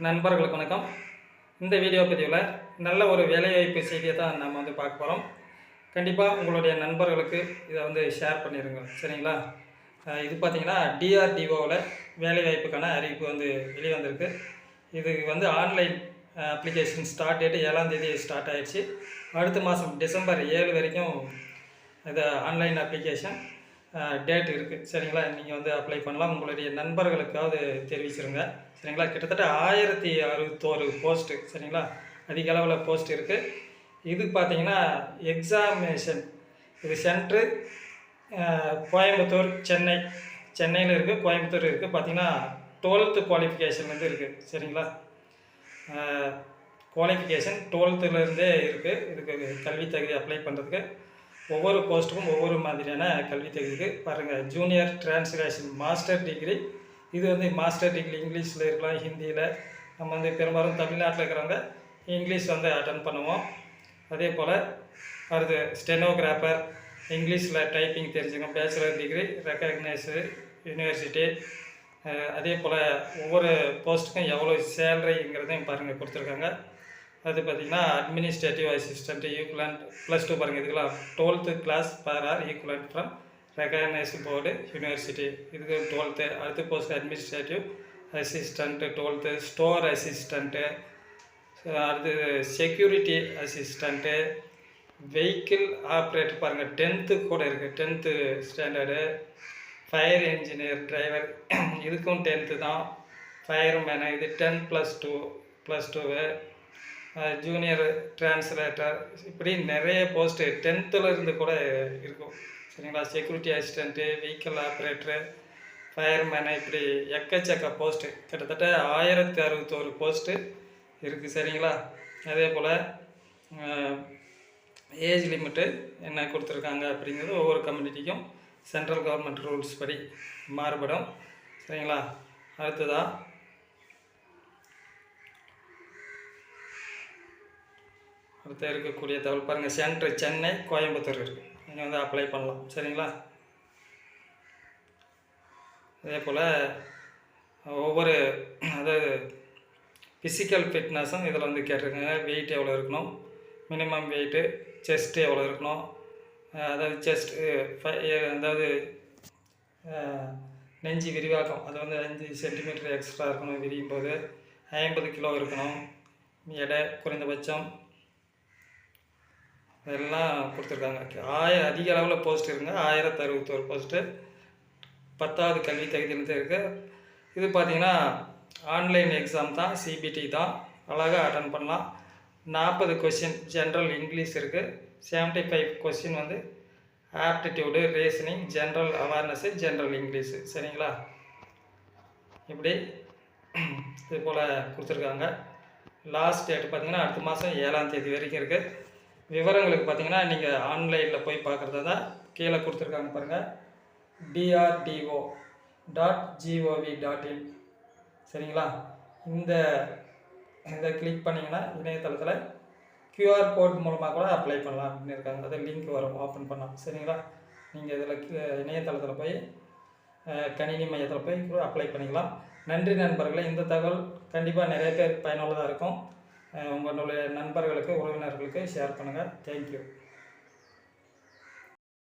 நண்பர்களுக்கு வணக்கம். இந்த வீடியோ பதிவில் நல்ல ஒரு வேலைவாய்ப்பு செய்தியை தான் நம்ம வந்து பார்க்க போகிறோம் கண்டிப்பாக உங்களுடைய நண்பர்களுக்கு இதை வந்து ஷேர் பண்ணிடுங்க சரிங்களா? இது பார்த்தீங்கன்னா டிஆர்டிஓவில் வேலைவாய்ப்புக்கான அறிவிப்பு வந்து வெளியே வந்திருக்கு இது வந்து ஆன்லைன் அப்ளிகேஷன் ஸ்டார்ட் டேட்டு ஏழாம் தேதி ஸ்டார்ட் ஆகிடுச்சு அடுத்த மாதம் டிசம்பர் ஏழு வரைக்கும் இது ஆன்லைன் அப்ளிகேஷன் டேட் இருக்குது சரிங்களா? நீங்கள் வந்து அப்ளை பண்ணலாம். உங்களுடைய நண்பர்களுக்காவது தெரிவிச்சிருங்க. சரிங்களா? கிட்டத்தட்ட ஆயிரத்தி அறுபத்தோரு போஸ்ட்டு சரிங்களா? அதிக அளவில் போஸ்ட் இருக்குது இது பார்த்தீங்கன்னா எக்ஸாமினேஷன் இது சென்ட்ரு கோயம்புத்தூர் சென்னை. சென்னையில் இருக்குது கோயம்புத்தூர் இருக்குது பார்த்தீங்கன்னா டுவெல்த்து குவாலிஃபிகேஷன் வந்து இருக்குது சரிங்களா? குவாலிஃபிகேஷன் டுவெல்த்துலேருந்தே இருக்குது இதுக்கு கல்வி தகுதி அப்ளை பண்ணுறதுக்கு ஒவ்வொரு போஸ்ட்டுக்கும் ஒவ்வொரு மாதிரியான கல்வி தகுதிக்கு பாருங்கள் ஜூனியர் டிரான்ஸ்லேஷன் மாஸ்டர் டிகிரி இது வந்து மாஸ்டர் டிகிரி இங்கிலீஷில் இருக்கலாம் ஹிந்தியில். நம்ம வந்து பெரும்பாலும் தமிழ்நாட்டில் இருக்கிறவங்க இங்கிலீஷ் வந்து அட்டன் பண்ணுவோம். அதே போல் அடுத்து ஸ்டெனோகிராஃபர் இங்கிலீஷில் டைப்பிங் தெரிஞ்சுக்கணும். பேச்சுலர் டிகிரி ரெக்கக்னைஸு யூனிவர்சிட்டி அதே போல் ஒவ்வொரு போஸ்ட்டுக்கும் எவ்வளோ சேலரிங்கிறதையும் பாருங்கள் கொடுத்துருக்காங்க. அது பார்த்திங்கன்னா administrative assistant equivalent plus two பாருங்கள் இதுக்கெல்லாம் twelfth class pass or equivalent from recognise board university இதுக்கு டுவெல்த்து அடுத்து post administrative assistant twelfth store assistant அடுத்து செக்யூரிட்டி அசிஸ்டண்ட்டு வெஹிக்கிள் ஆப்ரேட்டர் பாருங்கள் டென்த்து கூட இருக்குது tenth standard fire engineer driver இதுக்கும் tenth தான். ஃபயர்மேனு இது ten plus two plus two junior translator இப்படி நிறைய போஸ்ட்டு டென்த்தில் இருந்து கூட இருக்கும். சரிங்களா? Security assistant vehicle operator fireman இப்படி எக்கச்சக்க போஸ்ட்டு கிட்டத்தட்ட ஆயிரத்தி அறுபத்தோரு போஸ்ட்டு இருக்குது சரிங்களா? அதே போல் ஏஜ் லிமிட்டு என்ன கொடுத்துருக்காங்க அப்படிங்கிறது ஒவ்வொரு கம்யூனிட்டிக்கும் சென்ட்ரல் கவர்மெண்ட் ரூல்ஸ் படி மாறுபடும். சரிங்களா? அடுத்ததாக அடுத்து இருக்கக்கூடிய தகவல் பாருங்கள் சென்ட்ரு சென்னை கோயம்புத்தூர் இருக்குது நீங்கள் வந்து அப்ளை பண்ணலாம். சரிங்களா? அதே போல் ஒவ்வொரு அதாவது ஃபிசிக்கல் ஃபிட்னஸும் இதில் வந்து கேட்டிருக்காங்க. வெயிட் எவ்வளோ இருக்கணும்? மினிமம் வெயிட்டு செஸ்ட்டு எவ்வளோ இருக்கணும்? அதாவது செஸ்ட்டு அதாவது நெஞ்சு விரிவாக்கம். அது வந்து அஞ்சு சென்டிமீட்டர் எக்ஸ்ட்ரா இருக்கணும் விரியும் போது ஐம்பது கிலோ இருக்கணும். எடை குறைந்தபட்சம் இதெல்லாம் கொடுத்துருக்காங்க. ஆயிரம் அதிக அளவில் போஸ்ட் இருக்குங்க ஆயிரத்தி அறுபத்தோரு போஸ்ட்டு பத்தாவது கல்வி தகுதியிலிருந்து இருக்குது இது பார்த்தீங்கன்னா ஆன்லைன் எக்ஸாம் தான் சிபிடி தான். அழகாக அட்டன் பண்ணலாம். நாற்பது கொஷின் ஜென்ரல் இங்கிலீஷ் இருக்குது செவன்ட்டி ஃபைவ் கொஷின் வந்து aptitude reasoning general awareness general English சரிங்களா? இப்படி இது போல் கொடுத்துருக்காங்க. லாஸ்ட் டேட் பார்த்தீங்கன்னா அடுத்த மாதம் ஏழாம் தேதி வரைக்கும் இருக்குது விவரங்களுக்கு பார்த்தீங்கன்னா நீங்கள் ஆன்லைனில் போய் பார்க்குறதா தான் கீழே கொடுத்துருக்காங்க பாருங்கள் DRDO dot GOV dot in சரிங்களா? இந்த இதை கிளிக் பண்ணிங்கன்னா இணையதளத்தில் கியூஆர் கோட் மூலமாக கூட அப்ளை பண்ணலாம் அப்படின்னு இருக்காங்க. அது லிங்க் வரும் ஓப்பன் பண்ணலாம். சரிங்களா? நீங்கள் இதில் இணையதளத்தில் போய் கணினி மையத்தில் போய் கூட அப்ளை பண்ணிக்கலாம். நன்றி நண்பர்களே இந்த தகவல் கண்டிப்பாக நிறைய பேர் பயனுள்ளதாக இருக்கும். உங்களுடைய நண்பர்களுக்கு உறவினர்களுக்கு ஷேர் பண்ணுங்கள் தேங்க்யூ